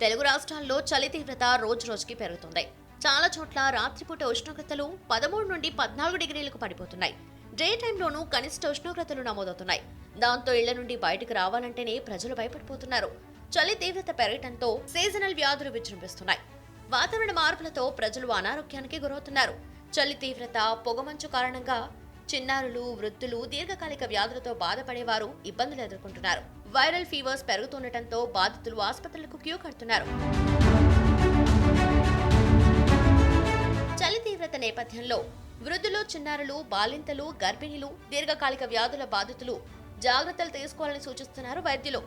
తెలుగు రాష్ట్రాల్లో చలి తీవ్రత రోజు రోజుకి పెరుగుతుంది. చాలా చోట్ల రాత్రిపూట ఉష్ణోగ్రతలు పదమూడు నుండి పద్నాలుగు డిగ్రీలకు పడిపోతున్నాయి. డే టైంలోనూ కనిష్ట ఉష్ణోగ్రతలు నమోదవుతున్నాయి. దాంతో ఇళ్ళ నుండి బయటకు రావాలంటేనే ప్రజలు భయపడిపోతున్నారు. చలి తీవ్రత పెరగటంతో సీజనల్ వ్యాధులు విజృంభిస్తున్నాయి. వాతావరణ మార్పులతో ప్రజలు అనారోగ్యానికి గురవుతున్నారు. చలి తీవ్రత పొగమంచు కారణంగా చిన్నారులు వృద్ధులు దీర్ఘకాలిక వ్యాధులతో బాధపడేవారు ఇబ్బందులు ఎదుర్కొంటున్నారు. వైరల్ ఫీవర్స్ పెరుగుతుండటంతో బాధితులు ఆసుపత్రులకు క్యూ కడుతున్నారు. చలి తీవ్రత నేపథ్యంలో వృద్ధులు చిన్నారులు బాలింతలు గర్భిణీలు దీర్ఘకాలిక వ్యాధుల బాధితులు జాగ్రత్తలు తీసుకోవాలని సూచిస్తున్నారు వైద్యులు.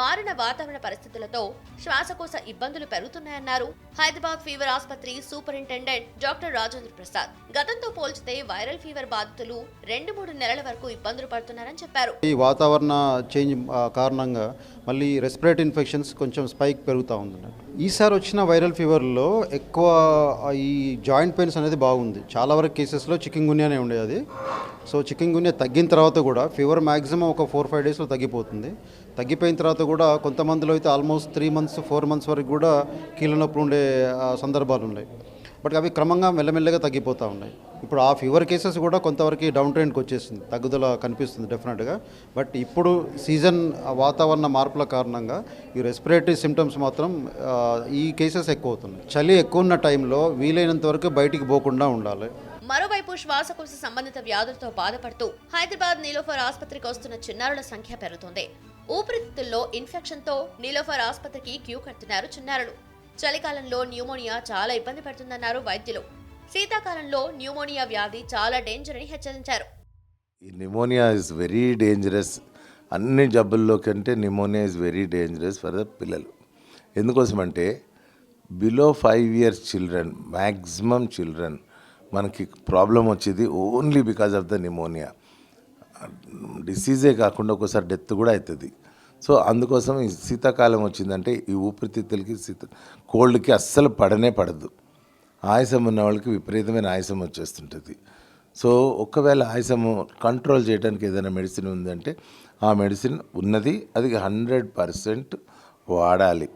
మారిన వాతావరణ పరిస్థితులతో శ్వాసకోశ ఇబ్బందులు పెరుగుతున్నాయన్నారు. హైదరాబాద్ ఫీవర్ ఆసుపత్రి సూపరింటెండెంట్ డాక్టర్ రాజేంద్ర ప్రసాద్ గతంతో పోల్చితే వైరల్ ఫీవర్ బాధితులు రెండు మూడు నెలల వరకు ఇబ్బందులు పడుతున్నారని చెప్పారు. ఈ వాతావరణ చేంజ్ కారణంగా మళ్ళీ రెస్పిరేటరీ ఇన్ఫెక్షన్స్ కొంచెం స్పైక్ పెరుగుతూ ఉంది. ఈసారి వచ్చిన వైరల్ ఫీవర్లో ఎక్కువ ఈ జాయింట్ పెయిన్స్ అనేది బాగుంది. చాలా వరకు కేసెస్లో చికెన్ గున్యానే ఉండేది సో చికెన్ గున్యా తగ్గిన తర్వాత కూడా ఫీవర్ మ్యాక్సిమం ఒక ఫోర్ ఫైవ్ డేస్లో తగ్గిపోతుంది. తగ్గిపోయిన తర్వాత కూడా కొంతమందిలో అయితే almost three months four months వరకు కూడా కీళ్ళ నొప్పులు ఉండే సందర్భాలు ఉన్నాయి. బట్ అవి క్రమంగా మెల్లమెల్లగా తగ్గిపోతూ ఉన్నాయి. ఇప్పుడు ఆ ఫీవర్ కేసెస్ కూడా కొంతవరకు డౌన్ ట్రెండ్కి వచ్చేసింది. తగ్గుదల కనిపిస్తుంది డెఫినెట్గా. బట్ ఇప్పుడు సీజన్ వాతావరణ మార్పుల కారణంగా ఈ రెస్పిరేటరీ సిమ్టమ్స్ మాత్రం ఈ కేసెస్ ఎక్కువ అవుతున్నాయి. చలి ఎక్కువ ఉన్న టైంలో వీలైనంత వరకు బయటికి పోకుండా ఉండాలి. మరోవైపు శ్వాసకోశ సంబంధిత వ్యాధులతో బాధపడుతూ హైదరాబాద్ నీలోఫర్ ఆసుపత్రికి వస్తున్న చిన్నారుల సంఖ్య పెరుగుతోంది. ఊపిరితిత్తుల్లో ఇన్ఫెక్షన్తో నీలోఫర్ ఆసుపత్రికి క్యూ కడుతున్నారు చిన్నారులు. చలికాలంలో న్యూమోనియా చాలా ఇబ్బంది పెడుతుందన్నారు వైద్యులు. శీతాకాలంలో న్యూమోనియా వ్యాధి చాలా డేంజర్ అని హెచ్చరించారు. ఈ ఇస్ వెరీ డేంజరస్. అన్ని జబ్బుల్లో కంటే pneumonia is very dangerous for the పిల్లలు. ఎందుకోసమంటే below five years children maximum children మనకి ప్రాబ్లం వచ్చేది only because of the pneumonia. డిసీజే కాకుండా ఒకసారి డెత్ కూడా అవుతుంది సో అందుకోసం ఈ శీతాకాలం వచ్చిందంటే ఈ ఊపిరితిత్తులకి శీత కోల్డ్కి అస్సలు పడనే పడదు. ఆయాసం ఉన్న వాళ్ళకి విపరీతమైన ఆయాసం వచ్చేస్తుంటుంది. సో ఒకవేళ ఆయాసము కంట్రోల్ చేయడానికి ఏదైనా మెడిసిన్ ఉందంటే ఆ మెడిసిన్ ఉన్నది అది హండ్రెడ్ పర్సెంట్ వాడాలి.